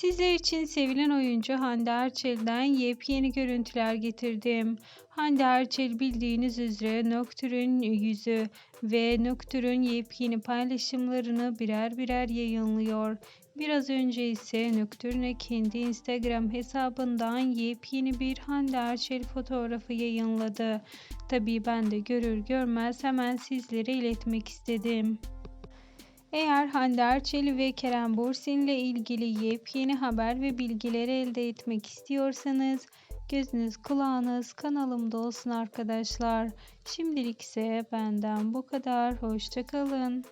Sizler için sevilen oyuncu Hande Erçel'den yepyeni görüntüler getirdim. Hande Erçel bildiğiniz üzere Nocturne yüzü ve Nocturne yepyeni paylaşımlarını birer birer yayınlıyor. Biraz önce ise Nocturne kendi Instagram hesabından yepyeni bir Hande Erçel fotoğrafı yayınladı. Tabii ben de görür görmez hemen sizlere iletmek istedim. Eğer Hande Erçel ve Kerem Bürsin ile ilgili yepyeni haber ve bilgileri elde etmek istiyorsanız gözünüz kulağınız kanalımda olsun arkadaşlar. Şimdilik ise benden bu kadar. Hoşçakalın.